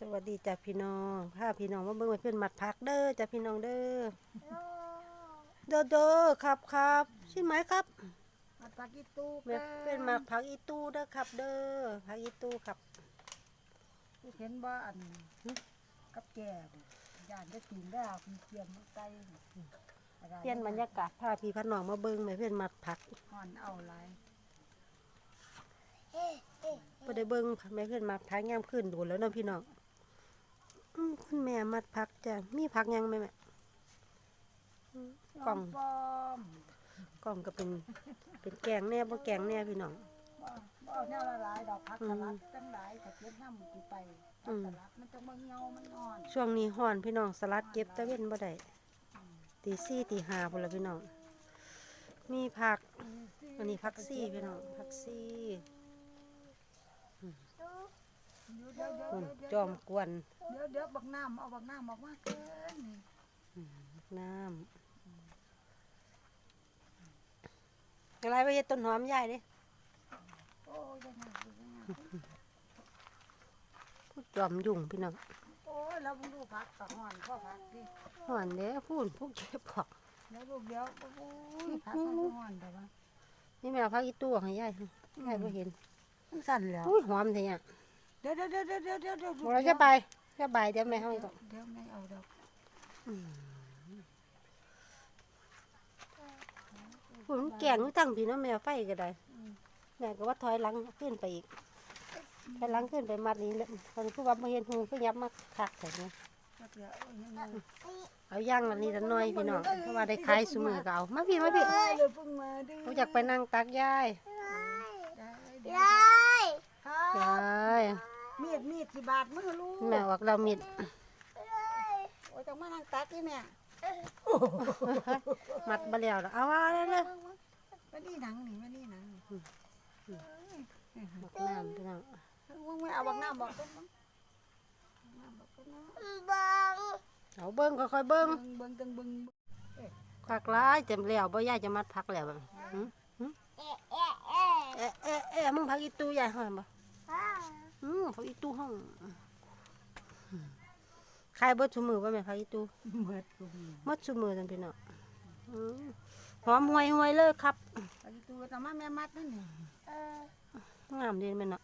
สวัสดีจ้ะพี่น้องพาพี่น้องมาเบิ่งไว้เพื่อนมัดพักเด้อจ้ะพี่น้องเด้อ เด้อเด้อครับครับใช่ไหมครับมาปากิตูแม่เป็นมักพักอีตู้เด้อครับ เด้อพักอีตู้ครับเห็นว่าอันกับแก่ย่านได้ตีนได้เอาคุณเทียมไก่เปลี่ยนบรรยากาศพาพี่พาน้องมาเบิ่งไว้เพื่อนมัดพักห่อนเอาหลายบ่ได้เบิ่งแม่เพื่อนมัดพักยามขึ้นโดูแล้วเนาะพี่น้องอืม คุณแม่มัดพักจ้ะมีพักยังไหมแม่อืมกล่องปอมกล่องก็เป็น เป็นแกงแน่บ่แกงแน่พี่น้องบ่บ่เอาแนวละหลายดอกผักสลัดตั้งหลายถ้าเก็บน้ำกูไปผักสลัดมันต้องมาเหี่ยวมันอ่อนช่วงนี้ฮ้อนพี่น้องสลัดเก็บตะเว้นบ่ได้ตีสี่ตีห้าพุ่นละพี่น้องมีผัก อันนี้ผักซี่พี่น้องผักซี่ เดี๋ยวเดี๋ยวพุ่นเดี๋ยวจอมกวนเดี๋ยวเดี๋ยวบักน้ำเอาบักน้ำออกมาเกินนี่น้ำอะไรไปเฮ็ดต้นหอมใหญ่เด้โอ้ยยังไงยังไงพูดจอมยุ่งพี่น้องโอ้ยแล้วมึงดูผักตะห่อนพ่อผักดิห่อนเด้พูดพวกเจ็บผักแล้วลูกเดี๋ยวโอ้ยผักมันห่อนแต่ว่านี่แมวพักอีตู้ให้ยายให้ยายบ่เห็นมันสั่นแล้วอุ้ยหอมแท้เนี่ยเดี๋ยวเดี๋ยวเดี๋ยวเดี๋ยวเดี๋ยวเดี๋ยวเดี๋ยวบ่เราจะไปจะไปเดี๋ยวแม่เฮาอีกดอกเดี๋ยวไม่เอาดอกพูดมันแกงอยู่ตั้งพี่เน้องแมวไฟก็ได้แม่ก็ว่าถอยหลังขึ้นไปอีกถอยหลังขึ้นไปมัดนี้แล้วตอนนี้ผู้ว่าบ่เห็นหูก็ยับมาคักแต่เนี่ยจักเดี๋ยวเอายังไงเอาย่างอันนี้ละหน้อยพี่น้องเพราะว่าได้ขายซุมือก็เอามาพี่มาพี่เอ้ยเดี๋ยวเพิ่งมาดิเขาอยากไปนั่งตักยายได้เดี๋ยวยายครัยบาย มีดมีดสิบาทมือลูกแม่ออกเรามิดโอ้ยจังมานั่งตักนี่แม่มัดบ่แล้วล่ะเอาว่าเลยเลยมานี่หนังนี่มานี่หนังนี่มักน้ำพี่น้องมึงไม่เอาบักน้ำบอกต้นมั้งน้ำบอกต้นนะบังเอาเบิ้งค่อยๆเบิ้งเบิ่งเบิ่งจังเบิ่งคักหลายจำแล้วบ่ยายจะมัดพักแล้วบ่หึเอะเอะเอะเอ๊ะเอ๊ะเอ๊ะมึงพักอีตู้ยายห้องบ่ อ่าอืมพักอีตู้ห้องขายเบิดซุมือบ่แม่พักอีตู้เบิดกูมีหมดซุมือจังพี่น้องอืมหอมห่วยๆเลยครับไปตัวแต่มาแม่มัดนั่นนี่เอองามดีแม่นเนาะ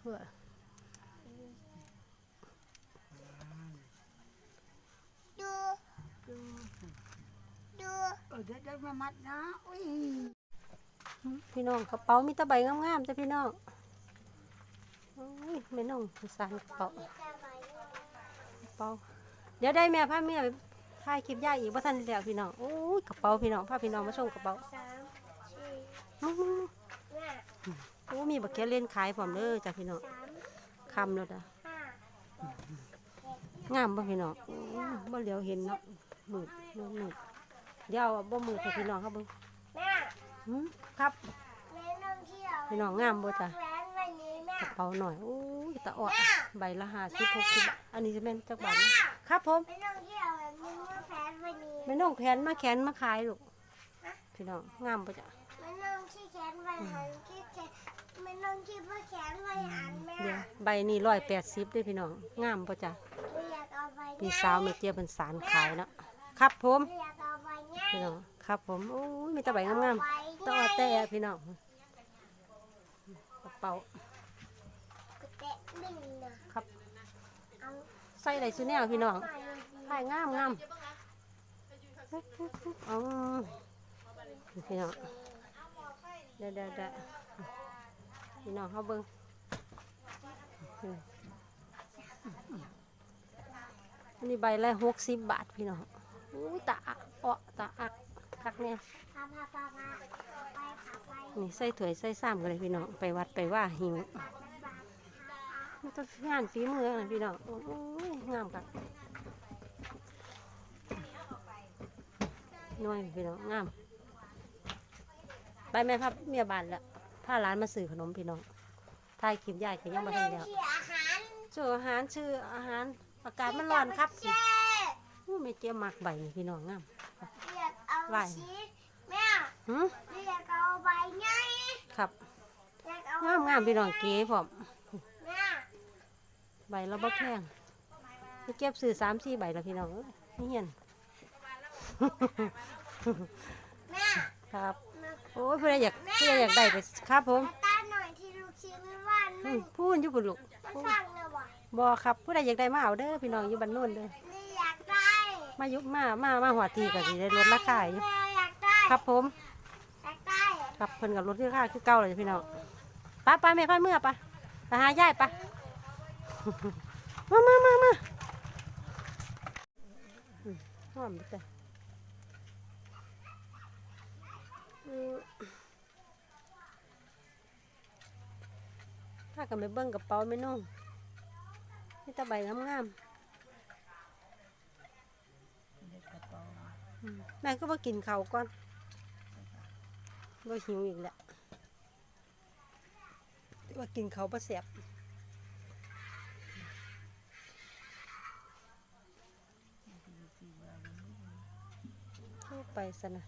เพื่อดูดูเออเดี๋ยวเดี๋ยวแม่มัดนะอุ้ย พี่น้องกระเป๋ามีตะใบงามๆจ้ะพี่น้องอุ้ยแม่น้องสารกระเป๋ากระเป๋าเดี๋ยวได้แม่พาแม่ไปถ่ายคลิปย่าอีกว่าทันแล้วพี่น้องโอ้ยกระเป๋าพี่น้องพาพี่น้องมาส่งกระเป๋าอื้หือห้าโอ้มีบักเก็ตเล่นขายพร้อมเด้อจ้ะพี่น้องคำแล้วจ้ะงามบ่พี่น้องบ่เหลียวเห็นเนาะมืดมืดเดี๋ยวบ่มืดพี่น้องครับเบิ่ง หืมครับแม่น้องเที่ยวพี่น้องงามบ่จ้ะแหวนวันนี้แม่กระเป๋าหน่อยโอ้ยตะออดใบละ50 60อันนี้จะเป็นจักบาทนะแม่ครับผมแม่น้องเที่ยวแบบนี้ว่าแฟนวันนี้แม่น้องแขนมาแขนมาขายลูกพี่น้องงามบ่จ้ะแม่น้องที่แขนไว้หันที่แขนแม่น้องที่พ่อแขนไว้หันแม่เดี๋ยวใบนี้ร้อยแปดสิบด้วยพี่น้องงามป่ะจ้ะหนูอยากเอาใบพี่สาวเมเจียเป็นสารขายเนาะครับผมหนูอยากเอาใบง่ายพี่น้องครับผมโอ้ยมีแต่ใบงามๆ ต้อแต่พี่น้องกระเป๋าครับใส่อะไรชุดแนวพี่น้องไปเลยขายงามงามอ๋อพี่น้องเดี๋ยวเดี๋ยวเดี๋ยวพี่น้องเขาเบิ้งอันนี้ใบละหกสิบบาทพี่น้องอุ้ยตาอักเอะตาอัก คักเนี่ยพาพาพาพาไปขาไปนี่ใส่ถ้วยใส่ซ้ำกันเลยพี่น้องไปวัดไปว่าหิวมันต้องงานฝีมือนะพี่น้องโอ้ยงามครับน้อยพี่น้องงาม ไปแม่พับเมียบานแล้วพาร้านมาซื้อขนมพี่น้องถ่ายคลิปใหญ่ก็ยังมาทันแล้วที่อาหารชื่ออาหารชื่ออาหารอากาศมันร้อนครับเจ๊อู้ไม่เจียมมักใบนี่พี่น้องงามเรียกเอา ไหวชีสแม่หืมเรียกเอาใบง่ายครับเรียกเอางามงามพี่น้องเก๋พร้อมใบละบ่แพงไปเก็บซื้อสามสี่ใบละพี่น้องเอ้ยนี่เห็นแม่ครับมาโอ้ยเพื่อนอยากเพื่อนอยากได้ไปครับผมตาหน่อยที่ลูกชิ้นไม่ว่าอืนั่มนพูดอยู่ปุ่นลูกมันสั่งเลยว่ะบอครับผู้ใดอยากได้มาเอาเด้อพี่น้องอยู่บ้านโนู่นเด้อนี่อยากได้ มายุมามามาหัวทีก็สิได้ลดราคาอยู่แม่อยากได้ครับผม อยากได้ครับเพิ่นกับลดราคาคือเก่าเลยพี่น้องไป้าป้าแม่พ่อเมื่อปะไปหายายปะมามามามาอืมหอมดิจ้ะอืมถ้ากันไปเบิ้งกระเป๋าไม่นุ่งนี่ตาใบงามเด็กกระเป๋า ๆอืม แม่ก็มากินเขาก่อนว่าหิวอีกแล้วว่ากินเขาประเสียบเข้าไปสนะ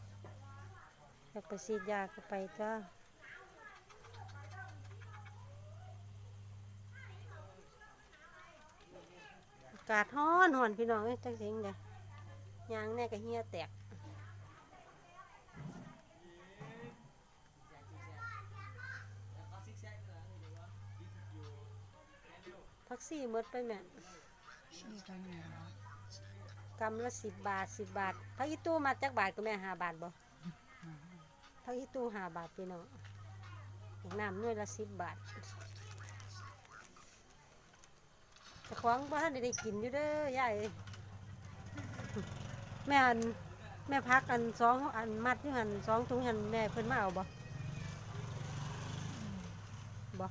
อยากไปฉีดยาก็ไปจ้าอากาศร้อนหอนพี่น้องเอ้ยจังสิงเดีย ยางแน่ก็เหี่ยแตกทักซี่หมดไปแม่นี่ทางไหนกำละสิบบาทสิบบาทพักอีตู้มาจากบาทก็แม่หาบาทบ่พักอีตู้หาบาทพี่น้องน้ำหน่วยละสิบบาทแต่ของบ้านได้กินอยู่เด้อยาย แม่อันแม่พักอันสองอันมัดอยู่หันสองถุงหันแม่เพิ่นมาเอาบ่บ่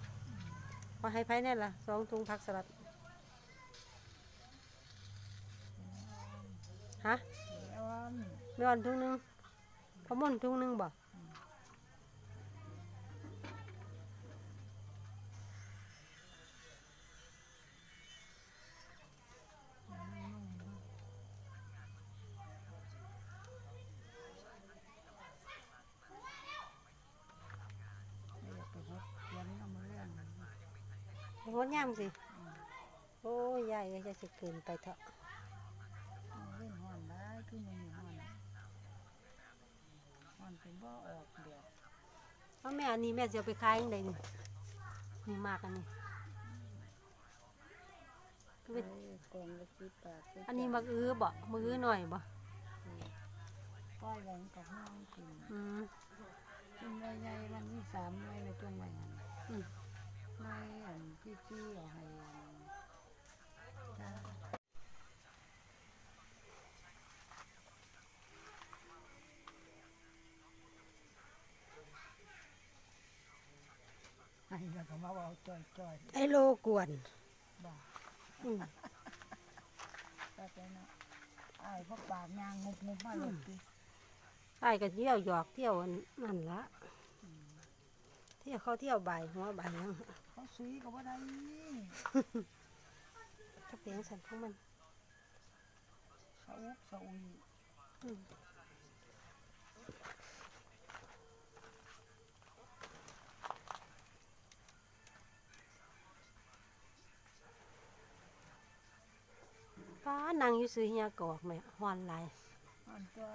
พอให้ไผแน่ล่ะสองถุงผักสลัดฮะเดี๋ยวอันไม่อ่อนถุงหนึงพอม่นถุงหนึงบ่ เดี๋ยวไปพบเขียนเอามาเรื่องนั้น ง ดยามสิ โอ้ยยายเอ้ยจะสิเกินไปเถอะเอาเล่นห้อนได้คือมันมีห้อนห้อนเป็นบ่ออกเดี๋ยวเอาแม่อันนี้แม่จะเอาไปขายยังไงนี่นี่มากอันนี้เอ้ยกองละสิบบาทอันนี้มักอื้อบ่มักอื้อหน่อยบ่ป้อยแหวนกับน้องกินอืมกินใหญ่ๆมันมีสามหน่วยในตัวใหม่อัน อืมหน่วยอันที่ที่เอาให้อันจ้าให้แล้วก็มาเอาจ่อยๆไอ้โลกวนบ่าอืมก็ไปเนาะไอ้ายพวกปากยางงุบงุบมาเลยติไอ้ก็เที่ยวหยอกเที่ยวอันนั่นละเที่ยวเขาเที่ยวบ่ายหัวบ่ายยัง เขาซุยก็บ่ได้ถ้าเปลี่ยนสันของมันเขาอุกเขาอุยอืมป้านางอยู่ซื้อเฮียกอกแม่ฮอนหลายอ่อนตัว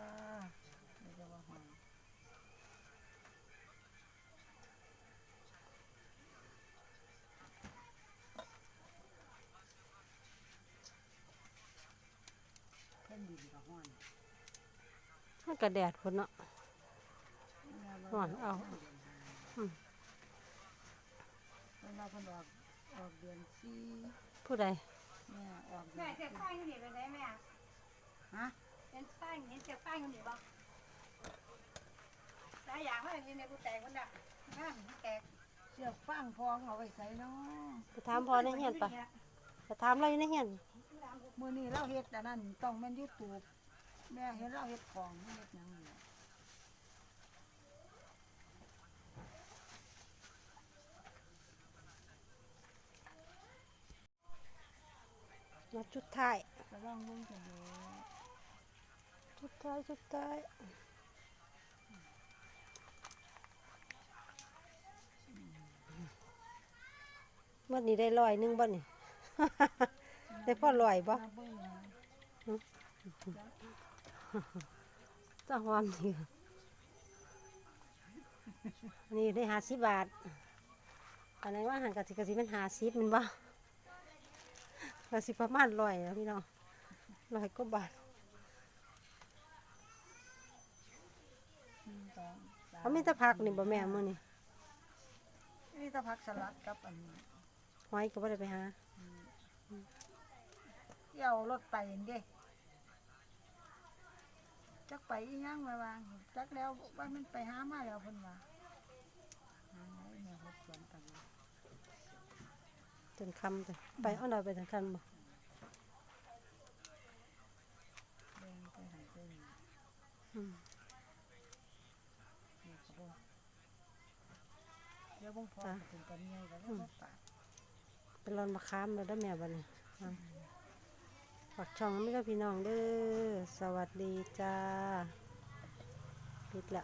แผ่นดินก็ห้อนมันก็แดดพุ่นเนาะ ฮ้อนเอาอืมเวลาเพิ่นออกออกเดือนสี่ผู้ใดแม่ออกเดืแม่อนเสียบไฟอยู่นี่ไปไหนแม่ฮะเป็นไฟเห็นเสียบไฟอยู่นี่บ่หลายอย่างว่าอันนี้เนี่ยกูแตกคนละงานมันแตกเสือกฟางพองเอาไว้ใส่เนาะไปถามพ่อในเฮียนปะ ไปถามเราอยู่ในเฮียนมื้อนี้เราเฮ็ดอันนั้นต้องแม่น YouTube แม่เห็นเราเฮ็ดของเฮ็ดหยังนี่มาชุดท้ายก็ลองเบิ่งกันดูชุดท้ายชุดท้ายวันนี้ได้ร้อยหนึงบ่นี่ ได้พ่อลอยบ่นับเบิ่งหน่อยจ้าหอมนี่อันนี้ได้หาสิบบาทอันไหนว่าหันกะสิกะสิเป็นหาสิบแมันบ่กะสิประมาณร้อยแล้วพี่น้องร้อยกว่าบาทหนึ่งสองสามเขามีแต่ผักนี่บ่แม่มื้อนี่นี่ถ้าผักสลัดกับอัน หอยก็บ่ได้ไปหาที่เอารถไปเห็นเด้จักไปอีหยังมาวางจักแล้วว่ามันไปหามาแล้วเพิ่นว่าหาไว้แม่เฮ็ดสวนกันว่าจนคำไปไปเอาเราไปทางคันบ่แบ่งไปให้เพิ่นอืมนี่ก็บ่เดี๋ยวบ่งพอถึงกันใหญ่ก็แล้วบ่ปาก เป็นรอนมะขามแล้วเด้แม่บัดนี้อ่ฝากช่องไม่ก็พี่น้องเด้อ สวัสดีจ้าปิดละ